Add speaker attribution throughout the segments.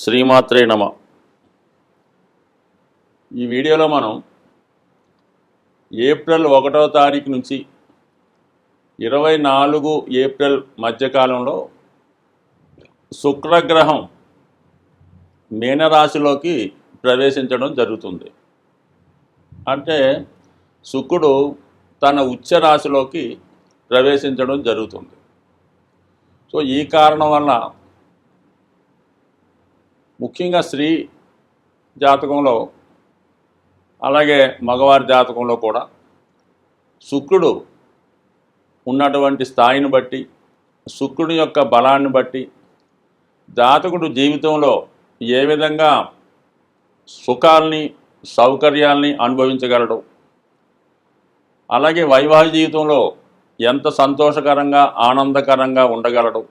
Speaker 1: శ్రీమాత్రే నమ. ఈ వీడియోలో మనం ఏప్రిల్ ఒకటో తారీఖు నుంచి ఇరవై నాలుగు ఏప్రిల్ మధ్యకాలంలో శుక్రగ్రహం మీనరాశిలోకి ప్రవేశించడం జరుగుతుంది. అంటే శుక్రుడు తన ఉచ్చ రాశిలోకి ప్రవేశించడం జరుగుతుంది. సో ఈ కారణం వల్ల ముఖ్యంగా స్త్రీ జాతకంలో అలాగే మగవారి జాతకంలో కూడా శుక్రుడు ఉన్నటువంటి స్థాయిని బట్టి శుక్రుడి యొక్క బలాన్ని బట్టి జాతకుడు జీవితంలో ఏ విధంగా సుఖాల్ని సౌకర్యాల్ని అనుభవించగలడు అలాగే వైవాహిక జీవితంలో ఎంత సంతోషకరంగా ఆనందకరంగా ఉండగలడు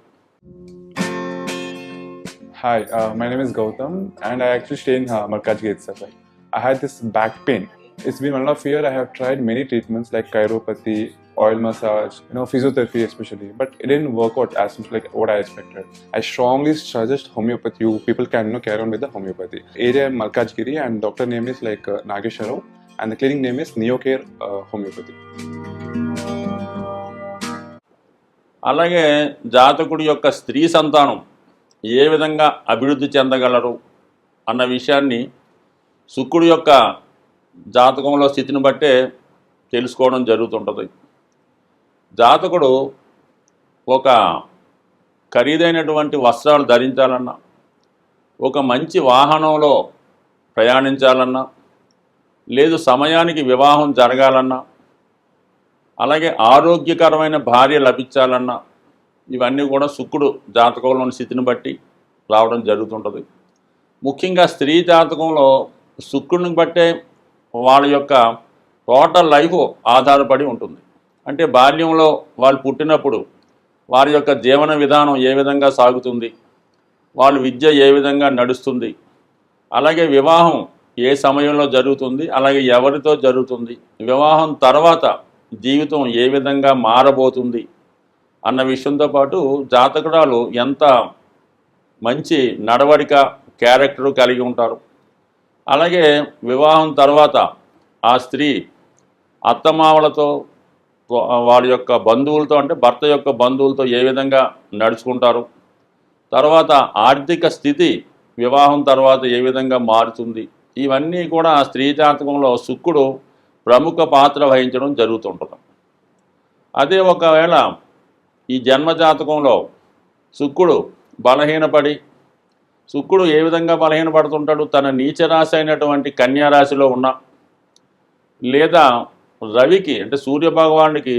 Speaker 2: Hi, uh, my name is Gautam, and I actually stay in uh, Markajgi itself. Right? I had this back pain. It's been one and a half year. I have tried many treatments like chiropathy, oil massage, you know, physiotherapy especially, but it didn't work out as much like what I expected. I strongly suggest homeopathy. You people can you know, carry on with the homeopathy. Area Malkajgiri, and doctor name is like uh, Nagesharov, and the clinic name is Neocare uh, Homeopathy.
Speaker 1: అలాగే జాతకుడి యొక్క స్త్రీ సంతానం ఏ విధంగా అభివృద్ధి చెందగలరు అన్న విషయాన్ని శుక్రుడు యొక్క జాతకంలో స్థితిని బట్టే తెలుసుకోవడం జరుగుతుంటుంది. జాతకుడు ఒక ఖరీదైనటువంటి వస్త్రాలు ధరించాలన్నా ఒక మంచి వాహనంలో ప్రయాణించాలన్నా లేదు సమయానికి వివాహం జరగాలన్నా అలాగే ఆరోగ్యకరమైన భార్య లభించాలన్నా ఇవన్నీ కూడా శుక్రుడు జాతకంలోని స్థితిని బట్టి రావడం జరుగుతుంటుంది. ముఖ్యంగా స్త్రీ జాతకంలో శుక్రుడిని బట్టే వాళ్ళ యొక్క టోటల్ లైఫ్ ఆధారపడి ఉంటుంది. అంటే బాల్యంలో వాళ్ళు పుట్టినప్పుడు వారి యొక్క జీవన విధానం ఏ విధంగా సాగుతుంది వాళ్ళ విద్య ఏ విధంగా నడుస్తుంది అలాగే వివాహం ఏ సమయంలో జరుగుతుంది అలాగే ఎవరితో జరుగుతుంది వివాహం తర్వాత జీవితం ఏ విధంగా మారబోతుంది అన్న విషయంతో పాటు జాతకురాలు ఎంత మంచి నడవడిక క్యారెక్టర్ కలిగి ఉంటారు. అలాగే వివాహం తర్వాత ఆ స్త్రీ అత్తమావలతో వాళ్ళ యొక్క బంధువులతో అంటే భర్త యొక్క బంధువులతో ఏ విధంగా నడుచుకుంటారు. తర్వాత ఆర్థిక స్థితి వివాహం తర్వాత ఏ విధంగా మారుతుంది. ఇవన్నీ కూడా స్త్రీ జాతకంలో శుక్రుడు ప్రముఖ పాత్ర వహించడం జరుగుతుంటుంది. అదే ఒకవేళ ఈ జన్మ జాతకంలో శుక్రుడు బలహీనపడి శుక్రుడు ఏ విధంగా బలహీనపడుతుంటాడు? తన నీచరాశి అయినటువంటి కన్యా రాశిలో ఉన్న లేదా రవికి అంటే సూర్యభగవానుడికి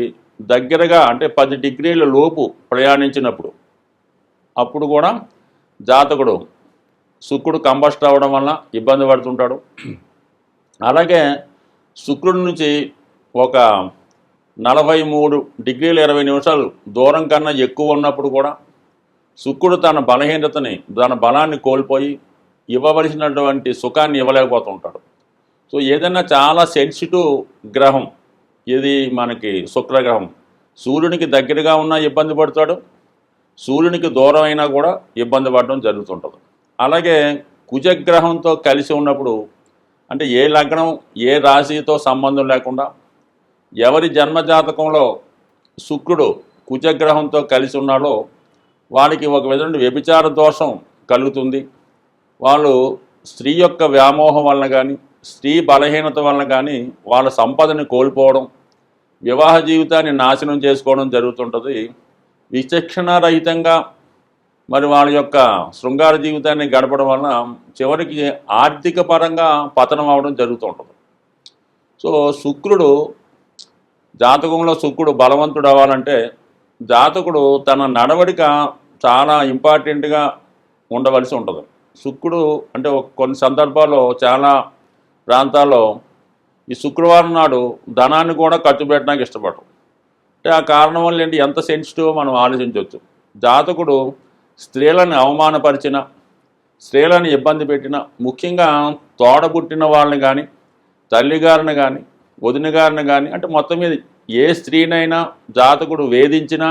Speaker 1: దగ్గరగా అంటే పది డిగ్రీల లోపు ప్రయాణించినప్పుడు అప్పుడు కూడా జాతకుడు శుక్రుడు కంబస్ట్ అవ్వడం వల్ల ఇబ్బంది పడుతుంటాడు. అలాగే శుక్రుడి నుంచి ఒక నలభై మూడు డిగ్రీల ఇరవై నిమిషాలు దూరం కన్నా ఎక్కువ ఉన్నప్పుడు కూడా శుక్రుడు తన బలహీనతని తన బలాన్ని కోల్పోయి ఇవ్వవలసినటువంటి సుఖాన్ని ఇవ్వలేకపోతుంటాడు. సో ఏదైనా చాలా సెన్సిటివ్ గ్రహం ఇది మనకి శుక్రగ్రహం. సూర్యునికి దగ్గరగా ఉన్నా ఇబ్బంది పడతాడు సూర్యునికి దూరం అయినా కూడా ఇబ్బంది పడడం జరుగుతుంటుంది. అలాగే కుజగ్రహంతో కలిసి ఉన్నప్పుడు అంటే ఏ లగ్నం ఏ రాశితో సంబంధం లేకుండా ఎవరి జన్మజాతకంలో శుక్రుడు కుజగ్రహంతో కలిసి ఉన్నాడో వాడికి ఒక విధంగా వ్యభిచార దోషం కలుగుతుంది. వాళ్ళు స్త్రీ యొక్క వ్యామోహం వలన కానీ స్త్రీ బలహీనత వలన కానీ వాళ్ళ సంపదని కోల్పోవడం వివాహ జీవితాన్ని నాశనం చేసుకోవడం జరుగుతుంటుంది. విచక్షణారహితంగా మరి వాళ్ళ యొక్క శృంగార జీవితాన్ని గడపడం వలన చివరికి ఆర్థిక పరంగా పతనం అవడం జరుగుతుంటుంది. సో శుక్రుడు జాతకంలో శుక్రుడు బలవంతుడు అవ్వాలంటే జాతకుడు తన నడవడిక చాలా ఇంపార్టెంట్గా ఉండవలసి ఉంటుంది. శుక్రుడు అంటే కొన్ని సందర్భాల్లో చాలా ప్రాంతాల్లో ఈ శుక్రవారం నాడు ధనాన్ని కూడా ఖర్చు పెట్టడానికి ఇష్టపడరు. అంటే ఆ కారణం వల్ల ఏంటి? ఎంత సెన్సిటివ్ మనం ఆలోచించవచ్చు. జాతకుడు స్త్రీలను అవమానపరిచిన స్త్రీలను ఇబ్బంది పెట్టిన ముఖ్యంగా తోడబుట్టిన వాళ్ళని కానీ తల్లిగారిని కానీ వదిన గారిని కానీ అంటే మొత్తం మీద ఏ స్త్రీనైనా జాతకుడు వేధించినా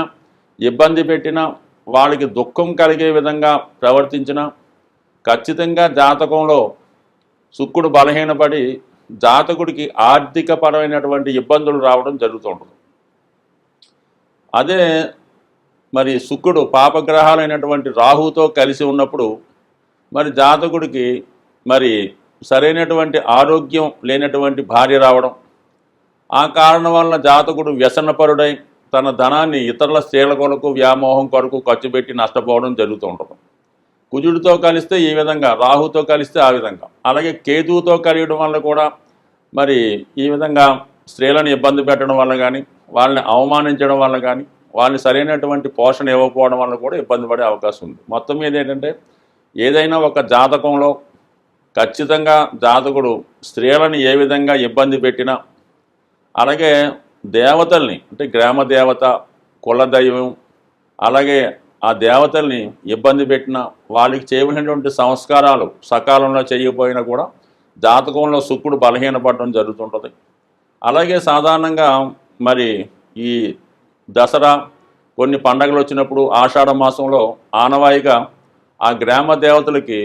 Speaker 1: ఇబ్బంది పెట్టినా వాళ్ళకి దుఃఖం కలిగే విధంగా ప్రవర్తించినా ఖచ్చితంగా జాతకంలో శుక్రుడు బలహీనపడి జాతకుడికి ఆర్థికపరమైనటువంటి ఇబ్బందులు రావడం జరుగుతుంటుంది అదే మరి శుక్రుడు పాపగ్రహాలైనటువంటి రాహుతో కలిసి ఉన్నప్పుడు మరి జాతకుడికి మరి సరైనటువంటి ఆరోగ్యం లేనటువంటి భార్య రావడం ఆ కారణం వలన జాతకుడు వ్యసనపరుడై తన ధనాన్ని ఇతరుల స్త్రీల కొరకు వ్యామోహం కొరకు ఖర్చు పెట్టి నష్టపోవడం జరుగుతూ ఉంటుంది. కుజుడితో కలిస్తే ఈ విధంగా రాహుతో కలిస్తే ఆ విధంగా. అలాగే కేతువుతో కలియడం వల్ల కూడా మరి ఈ విధంగా స్త్రీలను ఇబ్బంది పెట్టడం వల్ల కానీ వాళ్ళని అవమానించడం వల్ల కానీ వాళ్ళని సరైనటువంటి పోషణ ఇవ్వకపోవడం వల్ల కూడా ఇబ్బంది పడే అవకాశం ఉంది. మొత్తం మీద ఏంటంటే ఏదైనా ఒక జాతకంలో ఖచ్చితంగా జాతకుడు స్త్రీలను ఏ విధంగా ఇబ్బంది పెట్టినా అలాగే దేవతల్ని అంటే గ్రామ దేవత కుల దైవం అలాగే ఆ దేవతల్ని ఇబ్బంది పెట్టిన వాళ్ళకి చేయవలసినటువంటి సంస్కారాలు సకాలంలో చేయకపోయినా కూడా జాతకంలో శుక్రుడు బలహీనపడడం జరుగుతుంటుంది. అలాగే సాధారణంగా మరి ఈ దసరా కొన్ని పండగలు వచ్చినప్పుడు ఆషాఢ మాసంలో ఆనవాయిగా ఆ గ్రామ దేవతలకి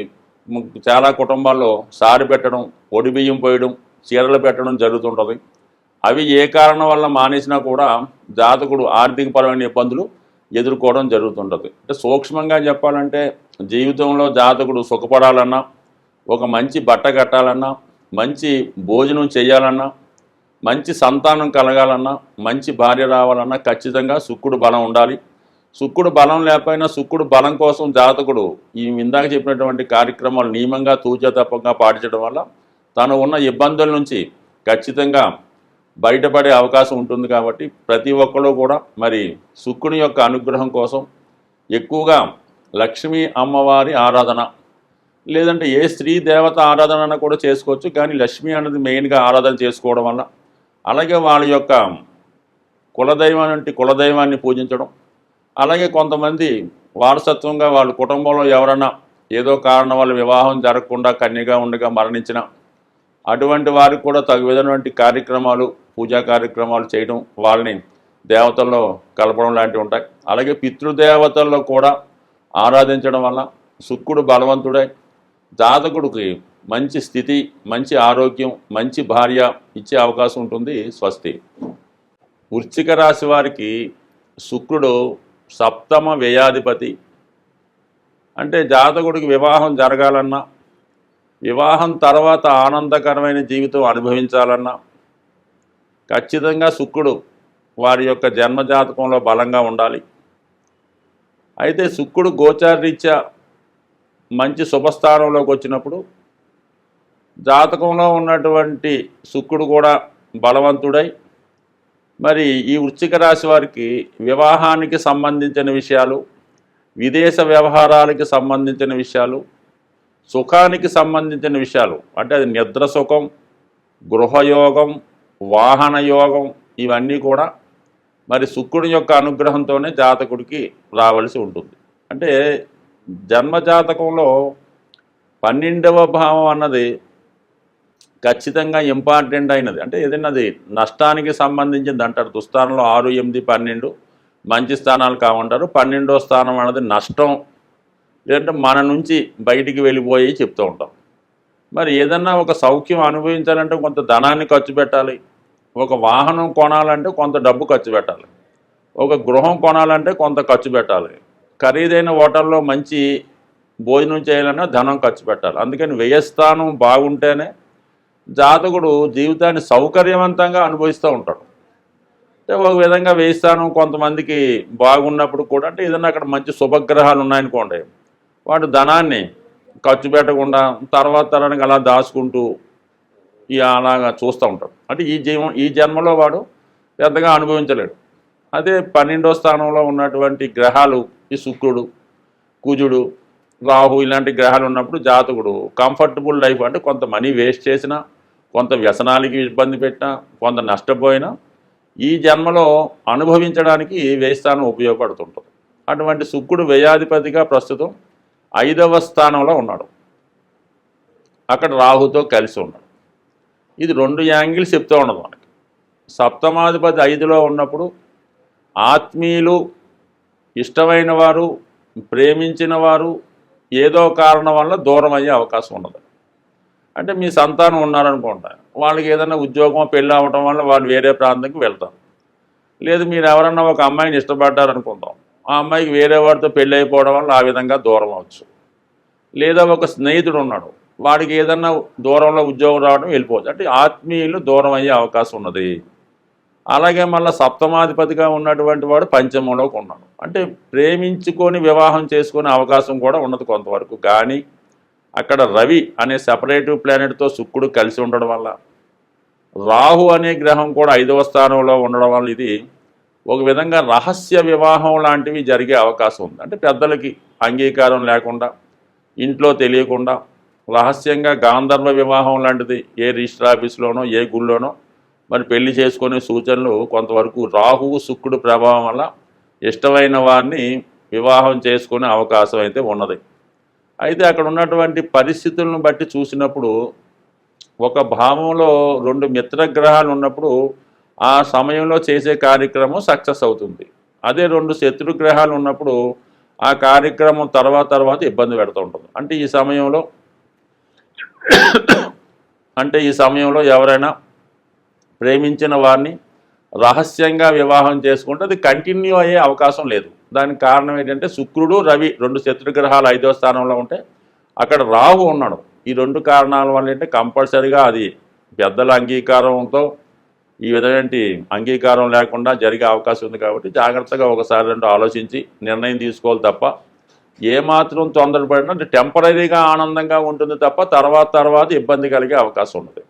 Speaker 1: చాలా కుటుంబాల్లో సారి పెట్టడం ఒడిబియ్యం పోయడం చీరలు పెట్టడం జరుగుతుంటుంది. అవి ఏ కారణం వల్ల మానేసినా కూడా జాతకుడు ఆర్థికపరమైన ఇబ్బందులు ఎదుర్కోవడం జరుగుతుంటుంది. అంటే సూక్ష్మంగా చెప్పాలంటే జీవితంలో జాతకుడు సుఖపడాలన్నా ఒక మంచి బట్ట కట్టాలన్నా మంచి భోజనం చేయాలన్నా మంచి సంతానం కలగాలన్నా మంచి భార్య రావాలన్నా ఖచ్చితంగా శుక్రుడు బలం ఉండాలి. శుక్రుడు బలం లేకపోయినా శుక్రుడు బలం కోసం జాతకుడు ఈ ఇందాక చెప్పినటువంటి కార్యక్రమాలు నియమంగా తూచా తప్పగా పాటించడం వల్ల తను ఉన్న ఇబ్బందుల నుంచి ఖచ్చితంగా బయటపడే అవకాశం ఉంటుంది కాబట్టి ప్రతి ఒక్కరు కూడా మరి శుక్రుని యొక్క అనుగ్రహం కోసం ఎక్కువగా లక్ష్మీ అమ్మవారి ఆరాధన లేదంటే ఏ స్త్రీ దేవత ఆరాధన కూడా చేసుకోవచ్చు కానీ లక్ష్మి అనేది మెయిన్గా ఆరాధన చేసుకోవడం వల్ల. అలాగే వాళ్ళ యొక్క కులదైవం అంటే కులదైవాన్ని పూజించడం. అలాగే కొంతమంది వారసత్వంగా వాళ్ళ కుటుంబంలో ఎవరన్నా ఏదో కారణం వల్ల వివాహం జరగకుండా కన్యగా ఉండగా మరణించిన అటువంటి వారికి కూడా తగు విధమైనటువంటి కార్యక్రమాలు పూజా కార్యక్రమాలు చేయడం వాళ్ళని దేవతల్లో కలపడం లాంటివి ఉంటాయి. అలాగే పితృదేవతల్లో కూడా ఆరాధించడం వల్ల శుక్రుడు బలవంతుడై. జాతకుడికి మంచి స్థితి మంచి ఆరోగ్యం మంచి భార్య ఇచ్చే అవకాశం ఉంటుంది స్వస్తి. వృశ్చిక రాశి వారికి శుక్రుడు సప్తమ వ్యయాధిపతి. అంటే జాతకుడికి వివాహం జరగాలన్నా వివాహం తర్వాత ఆనందకరమైన జీవితం అనుభవించాలన్నా ఖచ్చితంగా శుక్రుడు వారి యొక్క జన్మజాతకంలో బలంగా ఉండాలి. అయితే శుక్రుడు గోచారరీత్యా మంచి శుభస్థానంలోకి వచ్చినప్పుడు జాతకంలో ఉన్నటువంటి శుక్రుడు కూడా బలవంతుడై మరి ఈ వృశ్చిక రాశి వారికి వివాహానికి సంబంధించిన విషయాలు విదేశ వ్యవహారాలకి సంబంధించిన విషయాలు సుఖానికి సంబంధించిన విషయాలు అంటే అది నిద్ర సుఖం గృహయోగం వాహన యోగం ఇవన్నీ కూడా మరి శుక్రుడి యొక్క అనుగ్రహంతోనే జాతకుడికి రావలసి ఉంటుంది. అంటే జన్మజాతకంలో పన్నెండవ భావం అన్నది ఖచ్చితంగా ఇంపార్టెంట్ అయినది. అంటే ఏదైనా అది నష్టానికి సంబంధించింది అంటారు. దుస్థానంలో ఆరు ఎనిమిది పన్నెండు మంచి స్థానాలు కావంటారు పన్నెండో స్థానం అన్నది నష్టం. లేదంటే మన నుంచి బయటికి వెళ్ళిపోయి చెప్తూ ఉంటాం. మరి ఏదన్నా ఒక సౌఖ్యం అనుభవించాలంటే కొంత ధనాన్ని ఖర్చు పెట్టాలి. ఒక వాహనం కొనాలంటే కొంత డబ్బు ఖర్చు పెట్టాలి. ఒక గృహం కొనాలంటే కొంత ఖర్చు పెట్టాలి. ఖరీదైన హోటల్లో మంచి భోజనం చేయాలన్నా ధనం ఖర్చు పెట్టాలి. అందుకని వ్యయస్థానం బాగుంటేనే జాతకుడు జీవితాన్ని సౌకర్యవంతంగా అనుభవిస్తూ ఉంటాడు. అంటే ఒక విధంగా వ్యయస్థానం కొంతమందికి బాగున్నప్పుడు కూడా అంటే ఏదైనా అక్కడ మంచి శుభగ్రహాలు ఉన్నాయనుకోండి వాడు ధనాన్ని ఖర్చు పెట్టకుండా తర్వాత తరానికి అలా దాచుకుంటూ ఈ అలాగా చూస్తూ ఉంటాడు. అంటే ఈ జీవం ఈ జన్మలో వాడు పెద్దగా అనుభవించలేడు. అదే పన్నెండో స్థానంలో ఉన్నటువంటి గ్రహాలు ఈ శుక్రుడు కుజుడు రాహు ఇలాంటి గ్రహాలు ఉన్నప్పుడు జాతకుడు కంఫర్టబుల్ లైఫ్ అంటే కొంత మనీ వేస్ట్ చేసినా కొంత వ్యసనాలకి ఇబ్బంది పెట్టినా కొంత నష్టపోయినా ఈ జన్మలో అనుభవించడానికి వ్యయస్థానం ఉపయోగపడుతుంటుంది. అటువంటి శుక్రుడు వ్యయాధిపతిగా ప్రస్తుతం ఐదవ స్థానంలో ఉన్నాడు. అక్కడ రాహుతో కలిసి ఉన్నాడు. ఇది రెండు యాంగిల్స్ చెప్తూ ఉండదు మనకి. సప్తమాధిపతి ఐదులో ఉన్నప్పుడు ఆత్మీయులు ఇష్టమైన వారు ప్రేమించిన వారు ఏదో కారణం వల్ల దూరం అయ్యే అవకాశం ఉండదు అంటే మీ సంతానం ఉన్నారనుకుంటా వాళ్ళకి ఏదైనా ఉద్యోగం పెళ్ళి అవ్వటం వల్ల వాళ్ళు వేరే ప్రాంతంకి వెళ్తారు. లేదు మీరు ఎవరన్నా ఒక అమ్మాయిని ఇష్టపడ్డారనుకుందాం ఆ అమ్మాయికి వేరే వాడితో పెళ్ళి అయిపోవడం వల్ల ఆ విధంగా దూరం అవచ్చు లేదా ఒక స్నేహితుడు ఉన్నాడు వాడికి ఏదన్నా దూరంలో ఉద్యోగం రావడం వెళ్ళిపోవచ్చు. అంటే ఆత్మీయులు దూరం అయ్యే అవకాశం ఉన్నది. అలాగే మళ్ళీ సప్తమాధిపతిగా ఉన్నటువంటి వాడు పంచమంలోకి ఉన్నాడు. అంటే ప్రేమించుకొని వివాహం చేసుకునే అవకాశం కూడా ఉన్నది కొంతవరకు. కానీ అక్కడ రవి అనే సెపరేటివ్ ప్లానెట్తో శుక్రుడు కలిసి ఉండడం వల్ల రాహు అనే గ్రహం కూడా ఐదవ స్థానంలో ఉండడం వల్ల ఇది ఒక విధంగా రహస్య వివాహం లాంటివి జరిగే అవకాశం ఉంది. అంటే పెద్దలకి అంగీకారం లేకుండా ఇంట్లో తెలియకుండా రహస్యంగా గాంధర్వ వివాహం లాంటిది ఏ రిజిస్టర్ ఆఫీస్లోనో ఏ గుళ్ళోనో మరి పెళ్ళి చేసుకునే సూచనలు కొంతవరకు రాహువు శుక్రుడు ప్రభావం వల్ల ఇష్టమైన వారిని వివాహం చేసుకునే అవకాశం అయితే ఉన్నది. అయితే అక్కడ ఉన్నటువంటి పరిస్థితులను బట్టి చూసినప్పుడు ఒక భావంలో రెండు మిత్రగ్రహాలు ఉన్నప్పుడు ఆ సమయంలో చేసే కార్యక్రమం సక్సెస్ అవుతుంది. అదే రెండు శత్రుగ్రహాలు ఉన్నప్పుడు ఆ కార్యక్రమం తర్వాత తర్వాత ఇబ్బంది పెడుతూ ఉంటుంది. అంటే ఈ సమయంలో అంటే ఈ సమయంలో ఎవరైనా ప్రేమించిన వారిని రహస్యంగా వివాహం చేసుకుంటే అది కంటిన్యూ అయ్యే అవకాశం లేదు. దానికి కారణం ఏంటంటే శుక్రుడు రవి రెండు శత్రుగ్రహాలు ఐదో స్థానంలో ఉంటే అక్కడ రాహు ఉన్నాడు. ఈ రెండు కారణాల వల్ల ఏంటంటే కంపల్సరిగా అది పెద్దల అంగీకారంతో ఈ విధమైన అంగీకారం లేకుండా జరిగే అవకాశం ఉంది కాబట్టి జాగ్రత్తగా ఒకసారి రెండు ఆలోచించి నిర్ణయం తీసుకోవాలి తప్ప ఏమాత్రం తొందరపడినా అంటే టెంపరీగా ఆనందంగా ఉంటుంది తప్ప తర్వాత తర్వాత ఇబ్బంది కలిగే అవకాశం ఉంటుంది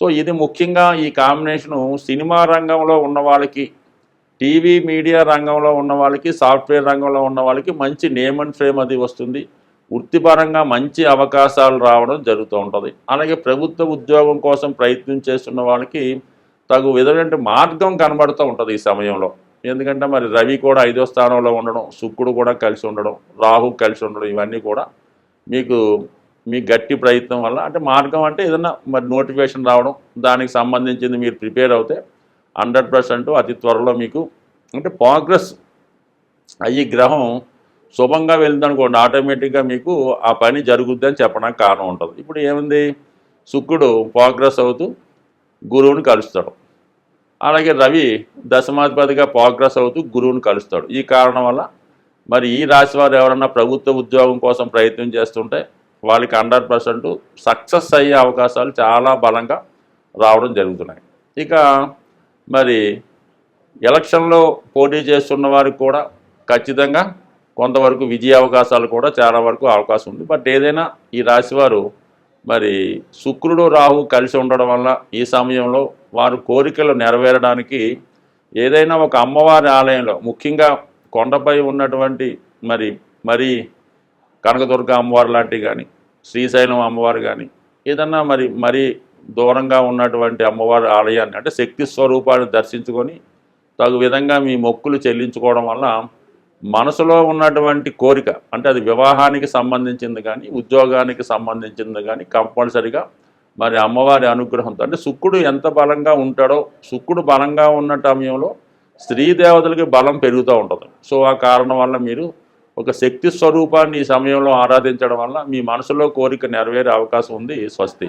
Speaker 1: సో ఇది ముఖ్యంగా ఈ కాంబినేషను సినిమా రంగంలో ఉన్న వాళ్ళకి టీవీ మీడియా రంగంలో ఉన్న వాళ్ళకి సాఫ్ట్వేర్ రంగంలో ఉన్న వాళ్ళకి మంచి నేమ్ అండ్ ఫ్రేమ్ అది వస్తుంది. వృత్తిపరంగా మంచి అవకాశాలు రావడం జరుగుతూ ఉంటుంది. అలాగే ప్రభుత్వ ఉద్యోగం కోసం ప్రయత్నం చేస్తున్న వాళ్ళకి తగు విధమైన మార్గం కనబడుతూ ఉంటుంది ఈ సమయంలో. ఎందుకంటే మరి రవి కూడా ఐదో స్థానంలో ఉండడం శుక్రుడు కూడా కలిసి ఉండడం రాహు కలిసి ఉండడం ఇవన్నీ కూడా మీకు మీ గట్టి ప్రయత్నం వల్ల అంటే మార్గం అంటే ఏదన్నా మరి నోటిఫికేషన్ రావడం దానికి సంబంధించింది మీరు ప్రిపేర్ అవుతే హండ్రెడ్ పర్సెంట్ అతి త్వరలో మీకు అంటే ప్రోగ్రెస్ అయ్యి గ్రహం శుభంగా వెళ్ళిందనుకోండి ఆటోమేటిక్గా మీకు ఆ పని జరుగుద్ది అని చెప్పడానికి కారణం ఉంటుంది. ఇప్పుడు ఏముంది? శుక్రుడు ప్రోగ్రెస్ అవుతూ గురువుని కలుస్తాడు. అలాగే రవి దశమాధిపతిగా ప్రోగ్రెస్ అవుతూ గురువుని కలుస్తాడు. ఈ కారణం వల్ల మరి ఈ రాశి వారు ఎవరన్నా ప్రభుత్వ ఉద్యోగం కోసం ప్రయత్నం చేస్తుంటే వాళ్ళకి హండ్రెడ్ పర్సెంట్ సక్సెస్ అయ్యే అవకాశాలు చాలా బలంగా రావడం జరుగుతున్నాయి. ఇక మరి ఎలక్షన్లో పోటీ చేస్తున్న వారికి కూడా ఖచ్చితంగా కొంతవరకు విజయ అవకాశాలు కూడా చాలా వరకు అవకాశం ఉంది. బట్ ఏదైనా ఈ రాశివారు మరి శుక్రుడు రాహు కలిసి ఉండడం వల్ల ఈ సమయంలో వారు కోరికలు నెరవేరడానికి ఏదైనా ఒక అమ్మవారి ఆలయంలో ముఖ్యంగా కొండపై ఉన్నటువంటి మరి మరి కనకదుర్గ అమ్మవారు లాంటివి కానీ శ్రీశైలం అమ్మవారు కానీ ఏదన్నా మరి మరి దూరంగా ఉన్నటువంటి అమ్మవారి ఆలయాన్ని అంటే శక్తి స్వరూపాన్ని దర్శించుకొని తగు విధంగా మీ మొక్కులు చెల్లించుకోవడం వల్ల మనసులో ఉన్నటువంటి కోరిక అంటే అది వివాహానికి సంబంధించింది కానీ ఉద్యోగానికి సంబంధించింది కానీ కంపల్సరిగా మరి అమ్మవారి అనుగ్రహంతో. అంటే శుక్రుడు ఎంత బలంగా ఉంటాడో శుక్రుడు బలంగా ఉన్న సమయంలో స్త్రీ దేవతలకి బలం పెరుగుతూ ఉంటుంది. సో ఆ కారణం వల్ల మీరు ఒక శక్తి స్వరూపాన్ని ఈ సమయంలో ఆరాధించడం వల్ల మీ మనసులో కోరిక నెరవేరే అవకాశం ఉంది స్వస్తి.